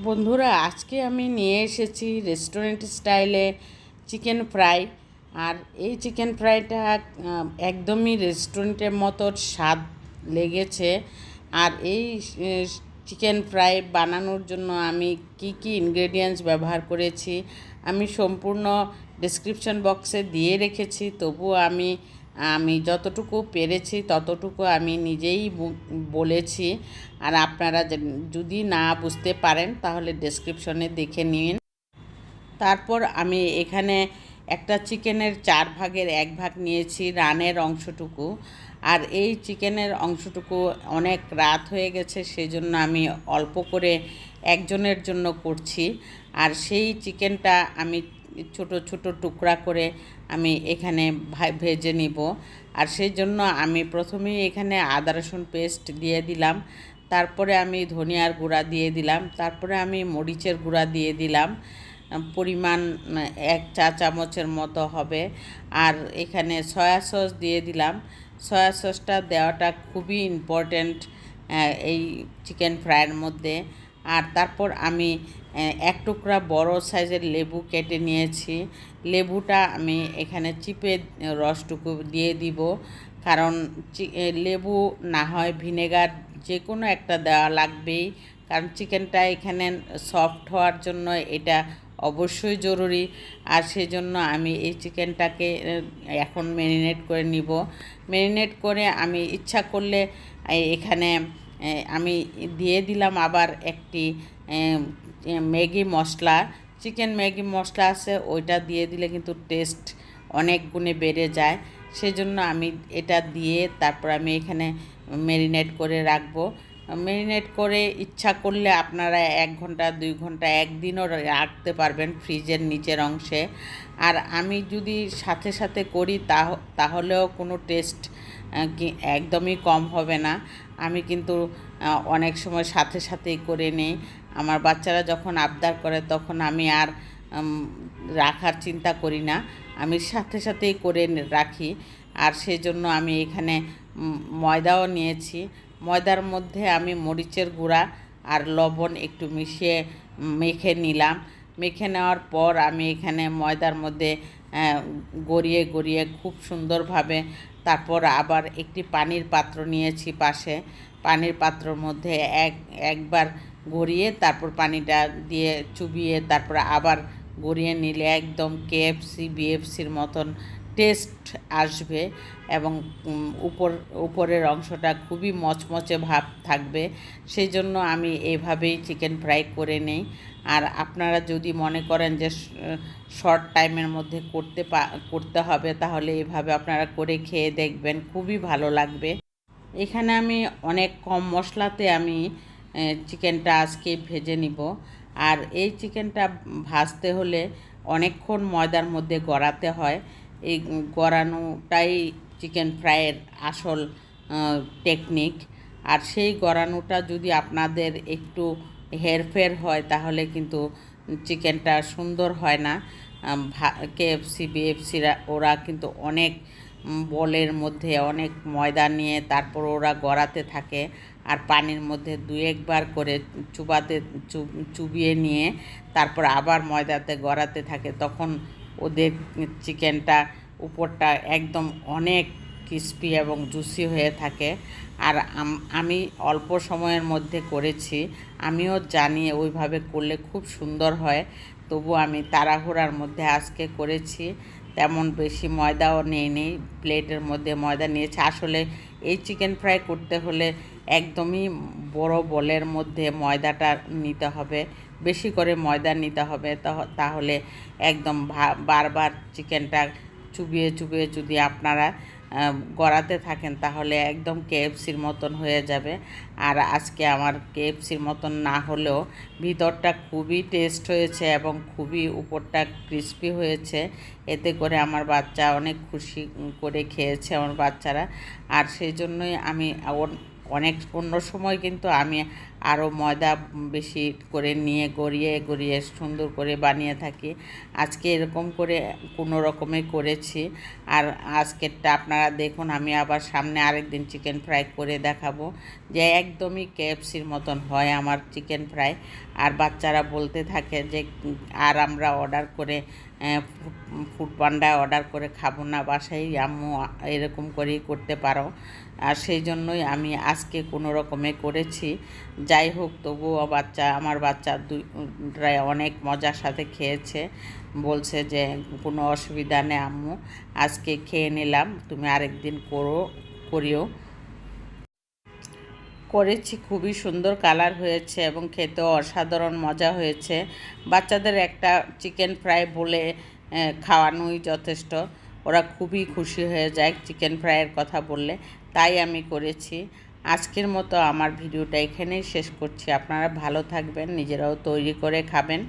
বন্ধুরা, আজকে আমি নিয়ে এসেছি রেস্টুরেন্ট স্টাইলে চিকেন ফ্রাই আর এই চিকেন ফ্রাইটা একদমই রেস্টুরেন্টের মতো স্বাদ লেগেছে। আর এই চিকেন ফ্রাই বানানোর জন্য আমি কি কি ইনগ্রেডিয়েন্টস ব্যবহার করেছি, আমি সম্পূর্ণ ডিসক্রিপশন বক্সে দিয়ে রেখেছি। তবুও আমি আমি যতটুকু পেরেছি, ততটুকু আমি নিজেই বলেছি। আর আপনারা যদি না বুঝতে পারেন, তাহলে ডেসক্রিপশনে দেখে নিন। তারপর আমি এখানে একটা চিকেনের চার ভাগের এক ভাগ নিয়েছি রানের অংশটুকু। আর এই চিকেনের অংশটুকু অনেক রাত হয়ে গেছে সেই জন্য আমি অল্প করে একজনের জন্য করছি। আর সেই চিকেনটা আমি ছোট ছোট টুকরা করে আমি এখানে ভেজে নিব। আর সেই জন্য আমি প্রথমেই এখানে আদা, রসুন পেস্ট দিয়ে দিলাম। তারপরে আমি ধনিয়ার গুঁড়া দিয়ে দিলাম। তারপরে আমি মরিচের গুঁড়া দিয়ে দিলাম। পরিমাণ এক চা চামচের মতো হবে। আর এখানে সয়া সস দিয়ে দিলাম। সয়া সসটা দেওয়াটা খুবই ইম্পর্ট্যান্ট এই চিকেন ফ্রাইয়ের মধ্যে। আর তারপর আমি এক টুকরা বড় সাইজের লেবু কেটে নিয়েছি। লেবুটা আমি এখানে চিপে রসটুকু দিয়ে দিব। কারণ লেবু না হয় ভিনেগার যে কোনো একটা দেওয়া লাগবেই। কারণ চিকেনটা এখানে সফট হওয়ার জন্য এটা অবশ্যই জরুরি। আর সেজন্য আমি এই চিকেনটাকে এখন ম্যারিনেট করে নিব। ম্যারিনেট করে আমি ইচ্ছা করলে এখানে আমি দিয়ে দিলাম আবার একটি Maggi masala. Chicken Maggi masala আছে, ওইটা দিয়ে দিলে কিন্তু টেস্ট অনেক গুণে বেড়ে যায়। সেজন্য আমি এটা দিয়ে তারপর আমি এখানে ম্যারিনেট করে রাখব। ম্যারিনেট করে ইচ্ছা করলে আপনারা এক ঘণ্টা, দুই ঘণ্টা, একদিনও রাখতে পারবেন ফ্রিজের নিচের অংশে। আর আমি যদি সাথে সাথে করি তাহ- তাহলেও কোনো টেস্ট একদমই কম হবে না। আমি কিন্তু অনেক সময় সাথে সাথেই করে নিই। আমার বাচ্চারা যখন আবদার করে তখন আমি আর রাখার চিন্তা করি না। আমি সাথে সাথেই করে রাখি। আর সেজন্য আমি এখানে ময়দাও নিয়েছি। ময়দার মধ্যে আমি মরিচের গুঁড়া আর লবণ একটু মিশিয়ে মেখে নিলাম। মেখে নেওয়ার পর আমি এখানে ময়দার মধ্যে গড়িয়ে গড়িয়ে খুব সুন্দরভাবে তারপর আবার একটি পানির পাত্র নিয়েছি পাশে। পানির পাত্রর মধ্যে এক, একবার গড়িয়ে তারপর পানিটা দিয়ে চুবিয়ে তারপর আবার গড়িয়ে নিলে একদম কেএফসি বিএফসির মতন টেস্ট আসবে এবং উপর, উপরের অংশটা খুবই মচমচে ভাব থাকবে। সেই জন্য আমি এভাবেই চিকেন ফ্রাই করে নেই। আর আপনারা যদি মনে করেন যে শর্ট টাইমের মধ্যে করতে করতে হবে, তাহলে এভাবে আপনারা করে খেয়ে দেখবেন, খুবই ভালো লাগবে। এখানে আমি অনেক কম মশলাতে আমি চিকেনটা আজকে ভেজে নিব। আর এই চিকেনটা ভাজতে হলে অনেকক্ষণ ময়দার মধ্যে গড়াতে হয়। এই গড়ানোটাই চিকেন ফ্রাইয়ের আসল টেকনিক আর সেই গড়ানোটা যদি আপনাদের একটু হেরফের হয়, তাহলে কিন্তু চিকেনটা সুন্দর হয় না। কেএফসি বিএফসিরা ওরা কিন্তু অনেক বলের মধ্যে অনেক ময়দা নিয়ে তারপর ওরা গড়াতে থাকে আর পানির মধ্যে দু একবার করে চুবাতে চুবিয়ে নিয়ে তারপর আবার ময়দাতে গড়াতে থাকে। তখন ওদের চিকেনটা উপরটা একদম অনেক ক্রিস্পি এবং জুসি হয়ে থাকে। আর আমি অল্প সময়ের মধ্যে করেছি। আমিও জানি ওইভাবে করলে খুব সুন্দর হয়। তবু আমি তাড়াহুড়ার মধ্যে আজকে করেছি। তেমন বেশি ময়দাও নেই নেই প্লেটের মধ্যে ময়দা নিয়েছি। আসলে এই চিকেন ফ্রাই করতে হলে একদমই বড় বলের মধ্যে ময়দাটা নিতে হবে। বেশি করে ময়দা নিতে হবে। তাহলে একদম বারবার চিকেনটা চুবিয়ে চুবিয়ে যদি আপনারা গড়াতে থাকেন, তাহলে একদম কেএফসির মতন হয়ে যাবে। আর আজকে আমার কেএফসির মতন না হলেও ভিতরটা খুবই টেস্ট হয়েছে এবং খুবই উপরটা ক্রিস্পি হয়েছে। এতে করে আমার বাচ্চা অনেক খুশি করে খেয়েছে আমার বাচ্চারা। আর সেই জন্যই আমি অনেক অন্য সময় কিন্তু আমি আরও ময়দা বেশি করে নিয়ে, গড়িয়ে গড়িয়ে সুন্দর করে বানিয়ে থাকি। আজকে এরকম করে কোনো রকমে করেছি। আর আজকেরটা আপনারা দেখুন, আমি আবার সামনে আরেকদিন চিকেন ফ্রাই করে দেখাবো। যে একদমই কেএফসির মতন হয় আমার চিকেন ফ্রাই আর বাচ্চারা বলতে থাকে যে, আর আমরা অর্ডার করে ফুড পান্ডায় অর্ডার করে খাব না, বাসায় আম্মু এরকম করেই করতে পারো। আর সেই জন্যই আমি আজকে কোনো রকমে করেছি। যাই হোক, তবুও বাচ্চা, আমার বাচ্চা দুইটাই অনেক মজার সাথে খেয়েছে। বলছে যে, কোনো অসুবিধা নেই আম্মু, আজকে খেয়ে নিলাম, তুমি আরেকদিন করো, করিও। করেছি, খুবই সুন্দর কালার হয়েছে এবং খেতেও অসাধারণ মজা হয়েছে। বাচ্চাদের একটা চিকেন ফ্রাই বলে খাওয়ানোই যথেষ্ট। ওরা খুবই খুশি হয়ে যায় চিকেন ফ্রাইয়ের কথা বললে। তাই আমি করেছি। আজকের মতো আমার ভিডিওটা এখানেই শেষ করছি। আপনারা ভালো থাকবেন, নিজেরাও তৈরি করে খাবেন।